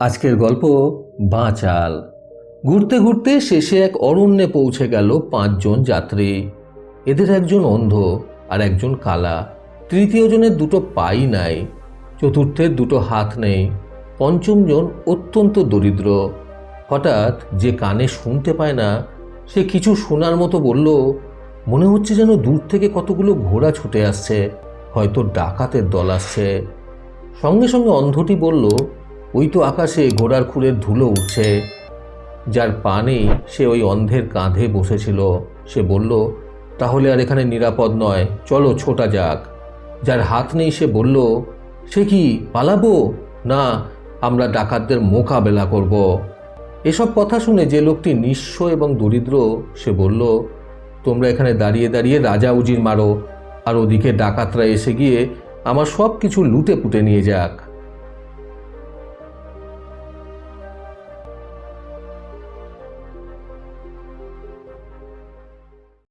আজকের গল্প, বাঁচাল। ঘুরতে ঘুরতে শেষে এক অরণ্যে পৌঁছে গেল পাঁচজন যাত্রী। এদের একজন অন্ধ আর একজন কালা। তৃতীয় জনের দুটো পাই নাই, চতুর্থের দুটো হাত নেই। পঞ্চমজন অত্যন্ত দরিদ্র। হঠাৎ যে কানে শুনতে পায় না, সে কিছু শোনার মতো বলল, মনে হচ্ছে যেন দূর থেকে কতগুলো ঘোড়া ছুটে আসছে। হয়তো ডাকাতের দল আসছে। সঙ্গে সঙ্গে অন্ধটি বলল ওই তো আকাশে ঘোড়ার খুরের ধুলো উঠছে। যার পা নেই সে ওই অন্ধের কাঁধে বসেছিল। সে বলল, তাহলে আর এখানে নিরাপদ নয়, চলো ছোটা যাক। যার হাত নেই সে বলল, সে কি পালাবো? না, আমরা ডাকাতদের মোকাবেলা করব। এসব কথা শুনে যে লোকটি নিঃস্ব এবং দরিদ্র, সে বলল, তোমরা এখানে দাঁড়িয়ে দাঁড়িয়ে রাজা উজির মারো, আর ওদিকে ডাকাতরা এসে গিয়ে আমার সব কিছু লুটে পুটে নিয়ে যাক।